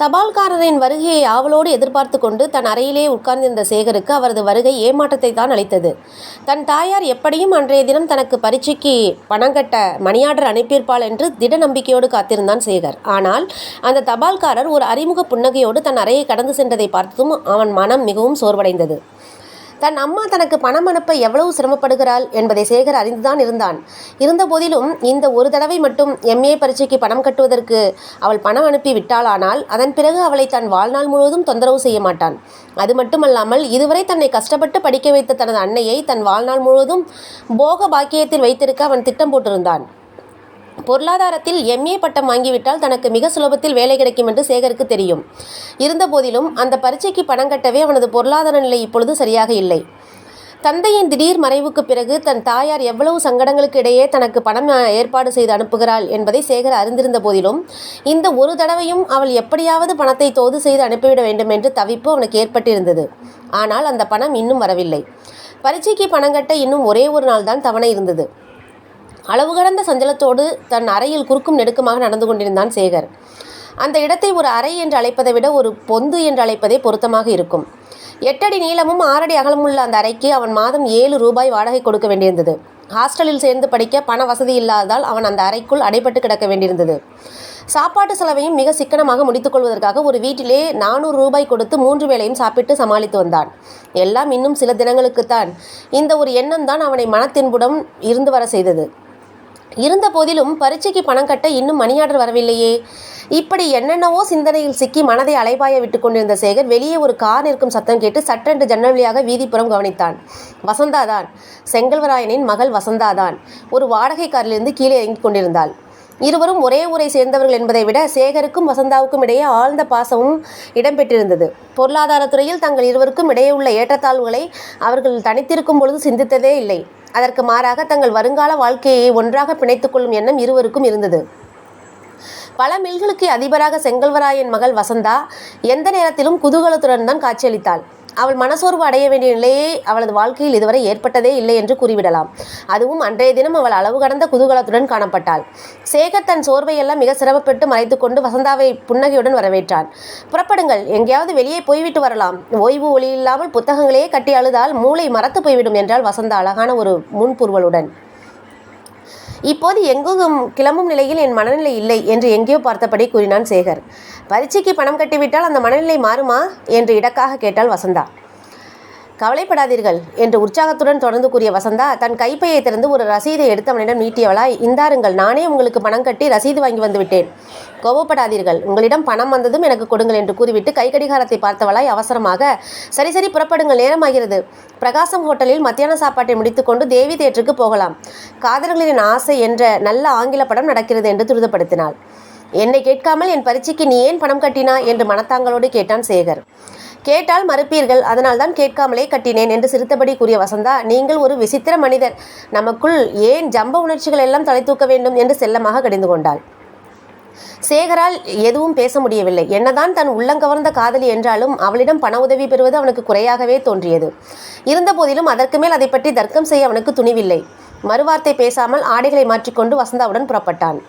தபால்காரரின் வருகையை ஆவலோடு எதிர்பார்த்து கொண்டு தன் அறையிலே உட்கார்ந்திருந்த சேகருக்கு அவரது வருகை ஏமாற்றத்தை தான் அளித்தது. தன் தாயார் எப்படியும் அன்றைய தினம் தனக்கு பரீட்சைக்கு பணம் கட்ட மணியாடர் அனுப்பியிருப்பாள் என்று திட நம்பிக்கையோடு காத்திருந்தான் சேகர். ஆனால் அந்த தபால்காரர் ஒரு அறிமுக புன்னகையோடு தன் அறையை கடந்து சென்றதை பார்த்ததும் அவன் மனம் மிகவும் சோர்வடைந்தது. தன் அம்மா தனக்கு பணம் அனுப்ப எவ்வளவு சிரமப்படுகிறாள் என்பதை சேகர் அறிந்துதான் இருந்தான். இருந்தபோதிலும் இந்த ஒரு தடவை மட்டும் எம்ஏ பரீட்சைக்கு பணம் கட்டுவதற்கு அவள் பணம் அனுப்பி விட்டாளானால் அதன் பிறகு அவளை தன் வாழ்நாள் முழுவதும் தொந்தரவு செய்ய மாட்டான். அது மட்டுமல்லாமல் இதுவரை தன்னை கஷ்டப்பட்டு படிக்க வைத்த தனது அன்னையை தன் வாழ்நாள் முழுவதும் போக பாக்கியத்தில் வைத்திருக்க அவன் திட்டம் போட்டிருந்தான். பொருளாதாரத்தில் எம்ஏ பட்டம் வாங்கிவிட்டால் தனக்கு மிக சுலபத்தில் வேலை கிடைக்கும் என்று சேகருக்கு தெரியும். இருந்தபோதிலும் அந்த பரீட்சைக்கு பணம் கட்டவே அவனது பொருளாதார நிலை இப்பொழுது சரியாக இல்லை. தந்தையின் திடீர் மறைவுக்கு பிறகு தன் தாயார் எவ்வளவு சங்கடங்களுக்கு இடையே தனக்கு பணம் ஏற்பாடு செய்து அனுப்புகிறாள் என்பதை சேகர் அறிந்திருந்த போதிலும் இந்த ஒரு தடவையும் அவள் எப்படியாவது பணத்தை தோது செய்து அனுப்பிவிட வேண்டும் என்று தவிப்பு அவனுக்கு ஏற்பட்டிருந்தது. ஆனால் அந்த பணம் இன்னும் வரவில்லை. பரீட்சைக்கு பணம் கட்ட இன்னும் ஒரே ஒரு நாள் தான் தவணை இருந்தது. அளவு கடந்த சஞ்சலத்தோடு தன் அறையில் குறுக்கும் நெடுக்குமாக நடந்து கொண்டிருந்தான் சேகர். அந்த இடத்தை ஒரு அறை என்று அழைப்பதை விட ஒரு பொந்து என்று அழைப்பதே பொருத்தமாக இருக்கும். எட்டடி நீளமும் ஆறடி அகலமுள்ள அந்த அறைக்கு அவன் மாதம் ஏழு ரூபாய் வாடகை கொடுக்க வேண்டியிருந்தது. ஹாஸ்டலில் சேர்ந்து படிக்க பண வசதி இல்லாததால் அவன் அந்த அறைக்குள் அடைபட்டு கிடக்க வேண்டியிருந்தது. சாப்பாட்டு செலவையும் மிக சிக்கனமாக முடித்துக்கொள்வதற்காக ஒரு வீட்டிலே நானூறு ரூபாய் கொடுத்து மூன்று வேளையும் சாப்பிட்டு சமாளித்து வந்தான். எல்லாம் இன்னும் சில தினங்களுக்குத்தான். இந்த ஒரு எண்ணம் தான் அவனை மனத்தின்புடம் இருந்து வர செய்தது. இருந்த போதிலும் பரீட்சைக்கு பணம் கட்ட இன்னும் மணியாடர் வரவில்லையே. இப்படி என்னென்னவோ சிந்தனையில் சிக்கி மனதை அலைபாய விட்டு கொண்டிருந்த சேகர் வெளியே ஒரு கார் நிற்கும் சத்தம் கேட்டு சட்டென்று ஜன்னல் வழியாக வீதிப்புறம் கவனித்தான். வசந்தாதான் செங்கல்வராயனின் மகள் வசந்தாதான் ஒரு வாடகை காரிலிருந்து கீழே இறங்கிக் கொண்டிருந்தாள். இருவரும் ஒரே ஊரை சேர்ந்தவர்கள் என்பதை விட சேகருக்கும் வசந்தாவுக்கும் இடையே ஆழ்ந்த பாசமும் இடம்பெற்றிருந்தது. பொருளாதாரத்துறையில் தங்கள் இருவருக்கும் இடையே உள்ள ஏற்றத்தாழ்வுகளை அவர்கள் தனித்திருக்கும் பொழுது சிந்தித்ததே இல்லை. அதற்கு மாறாக தங்கள் வருங்கால வாழ்க்கையை ஒன்றாக பிணைத்துக் கொள்ளும் எண்ணம் இருவருக்கும் இருந்தது. பல மில்களுக்கு அதிபராக செங்கல்வராயன் மகள் வசந்தா எந்த நேரத்திலும் குதூகலத்துடன் தான் காட்சியளித்தாள். அவள் மனசோர்வு அடைய வேண்டிய நிலையே அவளது வாழ்க்கையில் இதுவரை ஏற்பட்டதே இல்லை என்று கூறிவிடலாம். அதுவும் அன்றைய தினம் அவள் அளவு கடந்த குதூகலத்துடன் காணப்பட்டாள். சேகர் தன் சோர்வையெல்லாம் மிக சிரமப்பட்டு மறைத்துக்கொண்டு வசந்தாவை புன்னகையுடன் வரவேற்றான். புறப்படுங்கள் எங்கேயாவது வெளியே போய்விட்டு வரலாம். ஓய்வு ஒளி இல்லாமல் புத்தகங்களையே கட்டி அழுதால் மூளை மறத்து போய்விடும் என்றால் வசந்தா அழகான ஒரு முன்புருவலுடன் இப்போது எங்கும் கிளம்பும் நிலையில் என் மனநிலை இல்லை என்று எங்கேயோ பார்த்தபடி கூறினான் சேகர். பரீட்சைக்கு பணம் கட்டிவிட்டால் அந்த மனநிலை மாறுமா? என்று இடக்காக கேட்டாள் வசந்தா. கவலைப்படாதீர்கள் என்று உற்சாகத்துடன் தொடர்ந்து கூறிய வசந்தா தன் கைப்பையை திறந்து ஒரு ரசீதை எடுத்து அவனிடம் நீட்டியவளாய் இந்தாருங்கள் நானே உங்களுக்கு பணம் கட்டி ரசீது வாங்கி வந்து விட்டேன். கோபப்படாதீர்கள் உங்களிடம் பணம் வந்ததும் எனக்கு கொடுங்கள் என்று கூறிவிட்டு கை கடிகாரத்தை பார்த்தவளாய் அவசரமாக சரி சரி புறப்படுங்கள் நேரமாகிறது. பிரகாசம் ஹோட்டலில் மத்தியான சாப்பாட்டை முடித்துக்கொண்டு தேவி தேட்டருக்கு போகலாம். காதலர்களின் ஆசை என்ற நல்ல ஆங்கில படம் நடக்கிறது என்று துரிதப்படுத்தினாள். என்னை கேட்காமல் என் பரீட்சைக்கு நீ ஏன் பணம் கட்டினா? என்று மனத்தாங்களோடு கேட்டான் சேகர். கேட்டால் மறுப்பீர்கள் அதனால் தான் கேட்காமலே கட்டினேன் என்று சிரித்தபடி கூறிய வசந்தா நீங்கள் ஒரு விசித்திர மனிதர் நமக்குள் ஏன் ஜம்ப உணர்ச்சிகள் எல்லாம் தலை தூக்க வேண்டும் என்று செல்லமாக கடிந்து கொண்டாள். சேகரால் எதுவும் பேச முடியவில்லை. என்னதான் தன் உள்ளங்கவர்ந்த காதலி என்றாலும் அவளிடம் பண உதவி பெறுவது அவனுக்கு குறையாகவே தோன்றியது. இருந்தபோதிலும் அதற்கு மேல் அதை பற்றி தர்க்கம் செய்ய அவனுக்கு துணிவில்லை. மறுவார்த்தை பேசாமல் ஆடைகளை மாற்றிக்கொண்டு வசந்தாவுடன் புறப்பட்டான்.